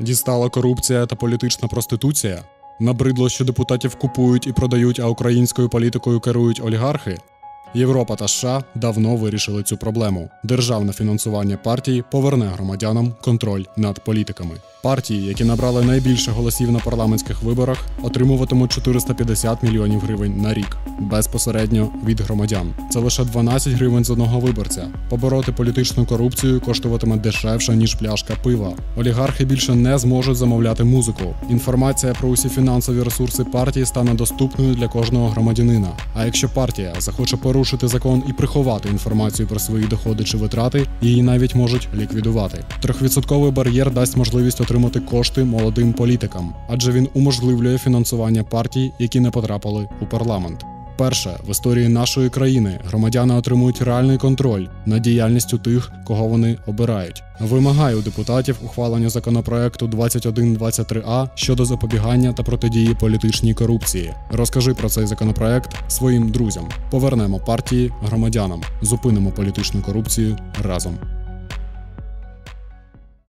Дістала корупція та політична проституція. Набридло, що депутатів купують і продають, а українською політикою керують олігархи. Європа та США давно вирішили цю проблему. Державне фінансування партії поверне громадянам контроль над політиками. Партії, які набрали найбільше голосів на парламентських виборах, отримуватимуть 450 мільйонів гривень на рік безпосередньо від громадян. Це лише 12 гривень з одного виборця. Побороти політичну корупцію коштуватиме дешевше ніж пляшка пива. Олігархи більше не зможуть замовляти музику. Інформація про усі фінансові ресурси партії стане доступною для кожного громадянина. А якщо партія захоче порушити закон і приховати інформацію про свої доходи чи витрати, її навіть можуть ліквідувати. Трьохвідсотковий бар'єр дасть можливість отримати кошти молодим політикам, адже він уможливлює фінансування партій, які не потрапили у парламент. Перше в історії нашої країни громадяни отримують реальний контроль над діяльністю тих, кого вони обирають. Вимагаю депутатів ухвалення законопроекту 2123А щодо запобігання та протидії політичній корупції. Розкажи про цей законопроект своїм друзям. Повернемо партії громадянам, зупинимо політичну корупцію разом.